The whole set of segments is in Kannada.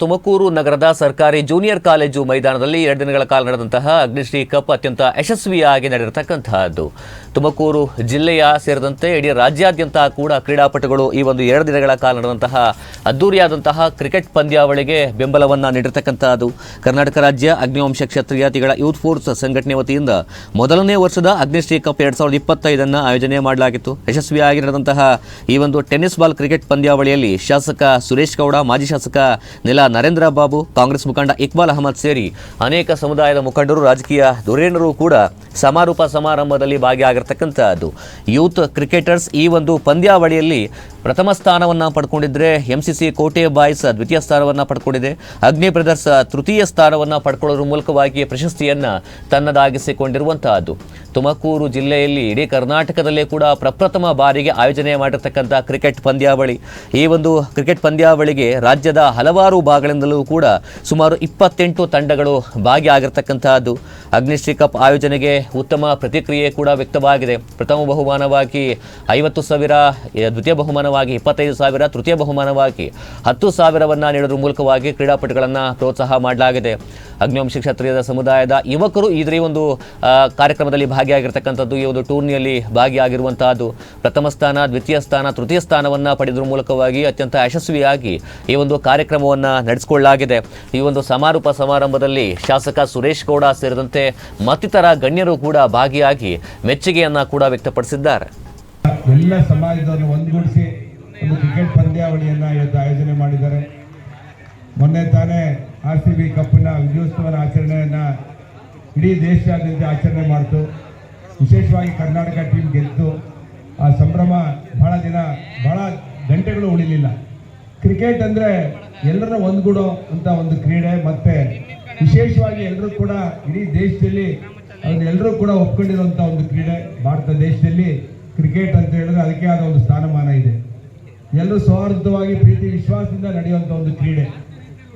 ತುಮಕೂರು ನಗರದ ಸರ್ಕಾರಿ ಜೂನಿಯರ್ ಕಾಲೇಜು ಮೈದಾನದಲ್ಲಿ ಎರಡು ದಿನಗಳ ಕಾಲ ನಡೆದಂತಹ ಅಗ್ನಿಶ್ರೀ ಕಪ್ ಅತ್ಯಂತ ಯಶಸ್ವಿಯಾಗಿ ನಡೆದಿರತಕ್ಕಂತಹದ್ದು. ತುಮಕೂರು ಜಿಲ್ಲೆಯ ಸೇರಿದಂತೆ ಇಡೀ ರಾಜ್ಯಾದ್ಯಂತ ಕೂಡ ಕ್ರೀಡಾಪಟುಗಳು ಈ ಒಂದು ಎರಡು ದಿನಗಳ ಕಾಲ ನಡೆದಂತಹ ಅದ್ದೂರಿಯಾದಂತಹ ಕ್ರಿಕೆಟ್ ಪಂದ್ಯಾವಳಿಗೆ ಬೆಂಬಲವನ್ನು ನೀಡಿರತಕ್ಕಂತಹದ್ದು. ಕರ್ನಾಟಕ ರಾಜ್ಯ ಅಗ್ನಿವಂಶ ಕ್ಷತ್ರಿಯಾತಿಗಳ ಯೂತ್ ಫೋರ್ಸ್ ಸಂಘಟನೆ ವತಿಯಿಂದ ಮೊದಲನೇ ವರ್ಷದ ಅಗ್ನಿಶ್ರೀ ಕಪ್ ಎರಡು ಸಾವಿರದ ಇಪ್ಪತ್ತೈದನ್ನು ಆಯೋಜನೆ ಮಾಡಲಾಗಿತ್ತು. ಯಶಸ್ವಿಯಾಗಿ ನಡೆದಂತಹ ಈ ಒಂದು ಟೆನ್ನಿಸ್ ಬಾಲ್ ಕ್ರಿಕೆಟ್ ಪಂದ್ಯಾವಳಿಯಲ್ಲಿ ಶಾಸಕ ಸುರೇಶ್ ಗೌಡ, ಮಾಜಿ ಶಾಸಕ ನೆಲ ನರೇಂದ್ರ ಬಾಬು, ಕಾಂಗ್ರೆಸ್ ಮುಖಂಡ ಇಕ್ಬಾಲ್ ಅಹಮದ್ ಸೇರಿ ಅನೇಕ ಸಮುದಾಯದ ಮುಖಂಡರು, ರಾಜಕೀಯ ಧುರೇಣರು ಕೂಡ ಸಮಾರೋಪ ಸಮಾರಂಭದಲ್ಲಿ ಭಾಗಿಯಾಗಿರ್ತಕ್ಕಂಥದ್ದು ಯೂತ್ ಕ್ರಿಕೆಟರ್ಸ್ ಈ ಒಂದು ಪಂದ್ಯಾವಳಿಯಲ್ಲಿ ಪ್ರಥಮ ಸ್ಥಾನವನ್ನು ಪಡ್ಕೊಂಡಿದ್ರೆ M C C Kote boys ದ್ವಿತೀಯ ಸ್ಥಾನವನ್ನು ಪಡ್ಕೊಂಡಿದೆ. ಅಗ್ನಿ ಬ್ರದರ್ಸ್ ತೃತೀಯ ಸ್ಥಾನವನ್ನು ಪಡ್ಕೊಳ್ಳೋದ್ರ ಮೂಲಕವಾಗಿ ಪ್ರಶಸ್ತಿಯನ್ನು ತನ್ನದಾಗಿಸಿಕೊಂಡಿರುವಂತಹದ್ದು. ತುಮಕೂರು ಜಿಲ್ಲೆಯಲ್ಲಿ ಇಡೀ ಕರ್ನಾಟಕದಲ್ಲೇ ಕೂಡ ಪ್ರಪ್ರಥಮ ಬಾರಿಗೆ ಆಯೋಜನೆ ಮಾಡಿರ್ತಕ್ಕಂಥ ಕ್ರಿಕೆಟ್ ಪಂದ್ಯಾವಳಿ. ಈ ಒಂದು ಕ್ರಿಕೆಟ್ ಪಂದ್ಯಾವಳಿಗೆ ರಾಜ್ಯದ ಹಲವಾರು ಭಾಗಗಳಿಂದಲೂ ಕೂಡ ಸುಮಾರು ಇಪ್ಪತ್ತೆಂಟು ತಂಡಗಳು ಭಾಗಿಯಾಗಿರ್ತಕ್ಕಂತಹದ್ದು ಅಗ್ನಿಶ್ರೀ ಕಪ್ ಆಯೋಜನೆಗೆ ಉತ್ತಮ ಪ್ರತಿಕ್ರಿಯೆ ಕೂಡ ವ್ಯಕ್ತವಾಗಿದೆ. ಪ್ರಥಮ ಬಹುಮಾನವಾಗಿ ಐವತ್ತು ಸಾವಿರ ದ್ವಿತೀಯ ಬಹುಮಾನವಾಗಿ ಇಪ್ಪತ್ತೈದು ಸಾವಿರ, ತೃತೀಯ ಬಹುಮಾನವಾಗಿ ಹತ್ತು ಸಾವಿರವನ್ನು ನೀಡೋದ್ರ ಮೂಲಕವಾಗಿ ಕ್ರೀಡಾಪಟುಗಳನ್ನು ಪ್ರೋತ್ಸಾಹ ಮಾಡಲಾಗಿದೆ. ಅಗ್ನಿವಂಶ ಕ್ಷತ್ರಿಯದ ಸಮುದಾಯದ ಯುವಕರು ಇದರ ಒಂದು ಕಾರ್ಯಕ್ರಮದಲ್ಲಿ ಭಾಗಿಯಾಗಿರ್ತಕ್ಕಂಥದ್ದು ಈ ಒಂದು ಟೂರ್ನಿಯಲ್ಲಿ ಭಾಗಿಯಾಗಿರುವಂತಹದ್ದು. ಪ್ರಥಮ ಸ್ಥಾನ, ದ್ವಿತೀಯ ಸ್ಥಾನ, ತೃತೀಯ ಸ್ಥಾನವನ್ನು ಪಡೆದ್ರ ಮೂಲಕವಾಗಿ ಅತ್ಯಂತ ಯಶಸ್ವಿಯಾಗಿ ಈ ಒಂದು ಕಾರ್ಯಕ್ರಮವನ್ನು ನಡೆಸಿಕೊಳ್ಳಲಾಗಿದೆ. ಈ ಒಂದು ಸಮಾರೋಪ ಸಮಾರಂಭದಲ್ಲಿ ಶಾಸಕ ಸುರೇಶ್ ಗೌಡ ಸೇರಿದಂತೆ ಮತ್ತಿತರ ಗಣ್ಯರು ಕೂಡ ಭಾಗಿಯಾಗಿ ಮೆಚ್ಚುಗೆಯನ್ನ ಕೂಡ ವ್ಯಕ್ತಪಡಿಸಿದ್ದಾರೆ. ಎಲ್ಲ ಸಮಾಜದವರು ಒಂದುಗೂಡಿಸಿ ಒಂದು ಕ್ರಿಕೆಟ್ ಪಂದ್ಯಾವಳಿಯನ್ನ ಇವತ್ತು ಆಯೋಜನೆ ಮಾಡಿದ್ದಾರೆ. ಮೊನ್ನೆ ತಾನೇ ಆರ್ ಸಿ ಬಿ ಕಪ್ನ ವಿಜಯೋತ್ಸವದ ಆಚರಣೆಯನ್ನ ಇಡೀ ದೇಶಾದ್ಯಂತ ಆಚರಣೆ ಮಾಡಿತು. ವಿಶೇಷವಾಗಿ ಕರ್ನಾಟಕ ಟೀಮ್ ಗೆದ್ದು ಆ ಸಂಭ್ರಮ ಬಹಳ ದಿನ, ಬಹಳ ಗಂಟೆಗಳು ಉಳಿಲಿಲ್ಲ. ಕ್ರಿಕೆಟ್ ಅಂದ್ರೆ ಎಲ್ಲರ ಒಂದುಗೂಡೋ ಅಂತ ಒಂದು ಕ್ರೀಡೆ, ಮತ್ತೆ ವಿಶೇಷವಾಗಿ ಎಲ್ಲರೂ ಕೂಡ ಇಡೀ ದೇಶದಲ್ಲಿ ಅದನ್ನೆಲ್ಲರೂ ಕೂಡ ಒಪ್ಕೊಂಡಿರುವಂತ ಒಂದು ಕ್ರೀಡೆ ಭಾರತ ದೇಶದಲ್ಲಿ ಕ್ರಿಕೆಟ್ ಅಂತ ಹೇಳಿದ್ರೆ ಅದಕ್ಕೆ ಆದ ಒಂದು ಸ್ಥಾನಮಾನ ಇದೆ. ಎಲ್ಲರೂ ಸೌಹಾರ್ದವಾಗಿ, ಪ್ರೀತಿ, ವಿಶ್ವಾಸದಿಂದ ನಡೆಯುವಂತ ಒಂದು ಕ್ರೀಡೆ.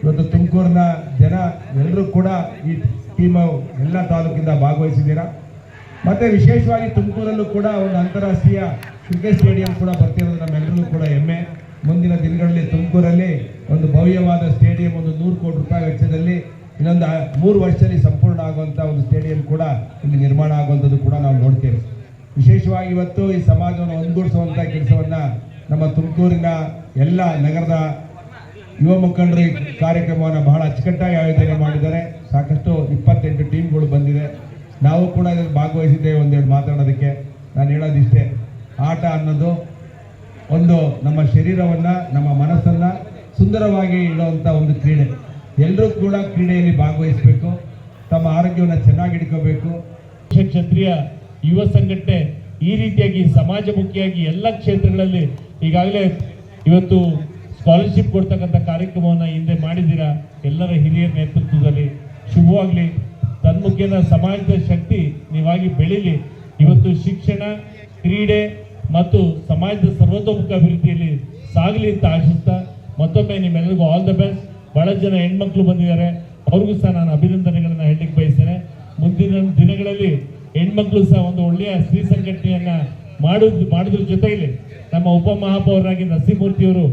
ಇವತ್ತು ತುಮಕೂರಿನ ಜನ ಎಲ್ಲರೂ ಕೂಡ ಈ ಟೀಮ್ ಎಲ್ಲ ತಾಲೂಕಿಂದ ಭಾಗವಹಿಸಿದ್ದೀರಾ? ಮತ್ತೆ ವಿಶೇಷವಾಗಿ ತುಮಕೂರಲ್ಲೂ ಕೂಡ ಒಂದು ಅಂತಾರಾಷ್ಟ್ರೀಯ ಕ್ರಿಕೆಟ್ ಸ್ಟೇಡಿಯಂ ಕೂಡ ಬರ್ತಿರೋದು ನಮ್ಮೆಲ್ಲರಿಗೂ ಕೂಡ ಹೆಮ್ಮೆ. ಮುಂದಿನ ದಿನಗಳಲ್ಲಿ ತುಮಕೂರಲ್ಲಿ ಒಂದು ಭವ್ಯವಾದ ಸ್ಟೇಡಿಯಂ, ಒಂದು ನೂರು ಕೋಟಿ ರೂಪಾಯಿ ವೆಚ್ಚದಲ್ಲಿ ಇನ್ನೊಂದು ಮೂರು ವರ್ಷದಲ್ಲಿ ಸಂಪೂರ್ಣ ಆಗುವಂಥ ಒಂದು ಸ್ಟೇಡಿಯಂ ಕೂಡ ಇಲ್ಲಿ ನಿರ್ಮಾಣ ಆಗುವಂಥದ್ದು ಕೂಡ ನಾವು ನೋಡ್ತೇವೆ. ವಿಶೇಷವಾಗಿ ಇವತ್ತು ಈ ಸಮಾಜವನ್ನು ಒಂದುಗೂಡಿಸುವಂಥ ಕೆಲಸವನ್ನ ನಮ್ಮ ತುಮಕೂರಿನ ಎಲ್ಲ ನಗರದ ಯುವ ಮುಖಂಡರು ಈ ಕಾರ್ಯಕ್ರಮವನ್ನು ಬಹಳ ಅಚ್ಚುಕಟ್ಟಾಗಿ ಆಯೋಜನೆ ಮಾಡಿದ್ದಾರೆ. ಸಾಕಷ್ಟು ಇಪ್ಪತ್ತೆಂಟು ಟೀಮ್ಗಳು ಬಂದಿದೆ. ನಾವು ಕೂಡ ಇದರಲ್ಲಿ ಭಾಗವಹಿಸಿದ್ದೇವೆ ಒಂದೆರಡು ಮಾತಾಡೋದಕ್ಕೆ. ನಾನು ಹೇಳೋದಿಷ್ಟೇ, ಆಟ ಅನ್ನೋದು ಒಂದು ನಮ್ಮ ಶರೀರವನ್ನು, ನಮ್ಮ ಮನಸ್ಸನ್ನು ಸುಂದರವಾಗಿ ಇಡುವಂಥ ಒಂದು ಕ್ರೀಡೆ. ಎಲ್ಲರೂ ಕೂಡ ಕ್ರೀಡೆಯಲ್ಲಿ ಭಾಗವಹಿಸಬೇಕು. ತಮ್ಮ ಆರೋಗ್ಯವನ್ನು ಚೆನ್ನಾಗಿ ಇಟ್ಕೋಬೇಕು. ಕ್ಷತ್ರಿಯ ಯುವ ಸಂಘಟನೆ ಈ ರೀತಿಯಾಗಿ ಸಮಾಜಮುಖಿಯಾಗಿ ಎಲ್ಲ ಕ್ಷೇತ್ರಗಳಲ್ಲಿ ಈಗಾಗಲೇ ಇವತ್ತು ಸ್ಕಾಲರ್ಶಿಪ್ ಕೊಡ್ತಕ್ಕಂಥ ಕಾರ್ಯಕ್ರಮವನ್ನು ಹಿಂದೆ ಮಾಡಿದ್ದೀರಾ ಎಲ್ಲರ ಹಿರಿಯ ನೇತೃತ್ವದಲ್ಲಿ. ಶುಭವಾಗಲಿ. ತನ್ಮುಖ್ಯನ ಸಮಾಜದ ಶಕ್ತಿ ನೀವಾಗಿ ಬೆಳೀಲಿ. ಇವತ್ತು ಶಿಕ್ಷಣ, ಕ್ರೀಡೆ ಮತ್ತು ಸಮಾಜದ ಸರ್ವತೋಮುಖ ಅಭಿವೃದ್ಧಿಯಲ್ಲಿ ಸಾಗಲಿ ಅಂತ ಆಶಿಸ್ತಾ ಮತ್ತೊಮ್ಮೆ ನಿಮ್ಮೆಲ್ಲರಿಗೂ ಆಲ್ ದ ಬೆಸ್ಟ್ ಬಹಳ ಜನ ಹೆಣ್ಮಕ್ಳು ಬಂದಿದ್ದಾರೆ. ಅವ್ರಿಗೂ ಸಹ ನಾನು ಅಭಿನಂದನೆಗಳನ್ನ ಹೇಳಲಿಕ್ಕೆ ಬಯಸ್ತೇನೆ. ಮುಂದಿನ ದಿನಗಳಲ್ಲಿ ಹೆಣ್ಮಕ್ಳು ಸಹ ಒಂದು ಒಳ್ಳೆಯ ಸ್ತ್ರೀ ಸಂಘಟನೆಯನ್ನ ಮಾಡುದ್ ಮಾಡೋದ್ರ ಜೊತೆಯಲ್ಲಿ ನಮ್ಮ ಉಪಮಹಾಪೌರರಾಗಿ ನರಸಿಂಹಮೂರ್ತಿಯವರು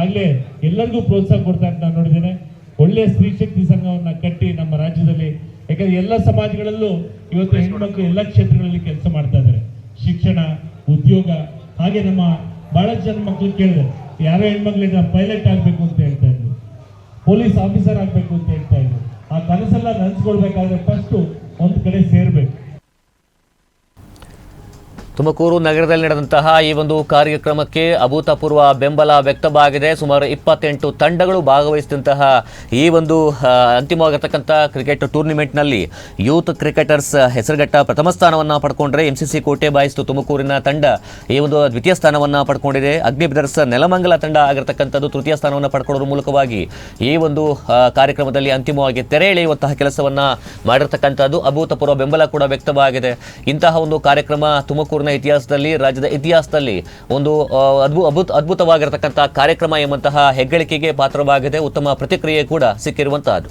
ಆಗ್ಲೇ ಎಲ್ಲರಿಗೂ ಪ್ರೋತ್ಸಾಹ ಕೊಡ್ತಾ ಅಂತ ನಾನು ನೋಡಿದ್ದೇನೆ. ಒಳ್ಳೆಯ ಸ್ತ್ರೀ ಶಕ್ತಿ ಸಂಘವನ್ನ ಕಟ್ಟಿ ನಮ್ಮ ರಾಜ್ಯದಲ್ಲಿ. ಯಾಕಂದ್ರೆ ಎಲ್ಲ ಸಮಾಜಗಳಲ್ಲೂ ಇವತ್ತು ಹೆಣ್ಮಕ್ಳು ಎಲ್ಲ ಕ್ಷೇತ್ರಗಳಲ್ಲಿ ಕೆಲಸ ಮಾಡ್ತಾ ಇದ್ದಾರೆ. ಶಿಕ್ಷಣ, ಉದ್ಯೋಗ, ಹಾಗೆ ನಮ್ಮ ಬಹಳಷ್ಟು ಜನ ಮಕ್ಕಳು ಕೇಳಿದೆ ಯಾರೋ ಹೆಣ್ಮಕ್ಳಿಂದ ಪೈಲಟ್ ಆಗಬೇಕು ಅಂತ ಇದ್ರು ಪೊಲೀಸ್ ಆಫೀಸರ್ ಆಗಬೇಕು ಅಂತ ಹೇಳ್ತಾ ಇದ್ರು. ಆ ಕನಸೆಲ್ಲ ನನ್ಸ್ಕೊಳ್ಬೇಕಾದ್ರೆ ಫಸ್ಟ್ ಒಂದು ಕಡೆ ಸೇರ್ಬೇಕು. ತುಮಕೂರು ನಗರದಲ್ಲಿ ನಡೆದಂತಹ ಈ ಒಂದು ಕಾರ್ಯಕ್ರಮಕ್ಕೆ ಅಭೂತಪೂರ್ವ ಬೆಂಬಲ ವ್ಯಕ್ತವಾಗಿದೆ. ಸುಮಾರು ಇಪ್ಪತ್ತೆಂಟು ತಂಡಗಳು ಭಾಗವಹಿಸಿದಂತಹ ಈ ಒಂದು ಅಂತಿಮವಾಗಿರ್ತಕ್ಕಂಥ ಕ್ರಿಕೆಟ್ ಟೂರ್ನಿಮೆಂಟ್ನಲ್ಲಿ ಯೂತ್ ಕ್ರಿಕೆಟರ್ಸ್ ಹೆಸರುಗಟ್ಟ ಪ್ರಥಮ ಸ್ಥಾನವನ್ನು ಪಡ್ಕೊಂಡ್ರೆ ಎಂ ಸಿ ಸಿ ಕೋಟೆ ಬಾಯಿಸ್ತು ತುಮಕೂರಿನ ತಂಡ ಈ ಒಂದು ದ್ವಿತೀಯ ಸ್ಥಾನವನ್ನು ಪಡ್ಕೊಂಡಿದೆ. ಅಗ್ನಿ ಬ್ರದರ್ಸ್ ನೆಲಮಂಗಲ ತಂಡ ಆಗಿರ್ತಕ್ಕಂಥದ್ದು ತೃತೀಯ ಸ್ಥಾನವನ್ನು ಪಡ್ಕೊಳ್ಳೋದ್ರ ಮೂಲಕವಾಗಿ ಈ ಒಂದು ಕಾರ್ಯಕ್ರಮದಲ್ಲಿ ಅಂತಿಮವಾಗಿ ತೆರೆ ಎಳೆಯುವಂತಹ ಕೆಲಸವನ್ನು ಮಾಡಿರ್ತಕ್ಕಂಥದ್ದು ಅಭೂತಪೂರ್ವ ಬೆಂಬಲ ಕೂಡ ವ್ಯಕ್ತವಾಗಿದೆ. ಇಂತಹ ಒಂದು ಕಾರ್ಯಕ್ರಮ ತುಮಕೂರಿನ ಇತಿಹಾಸದಲ್ಲಿ, ರಾಜ್ಯದ ಇತಿಹಾಸದಲ್ಲಿ ಒಂದು ಅದ್ಭು, ಅದ್ಭುತ ಅದ್ಭುತವಾಗಿರತಕ್ಕಂಥ ಕಾರ್ಯಕ್ರಮ ಎಂಬಂತಹ ಹೆಗ್ಗಳಿಕೆಗೆ ಪಾತ್ರವಾಗಿದೆ ಉತ್ತಮ ಪ್ರತಿಕ್ರಿಯೆ ಕೂಡ ಸಿಕ್ಕಿರುವಂತಹದ್ದು.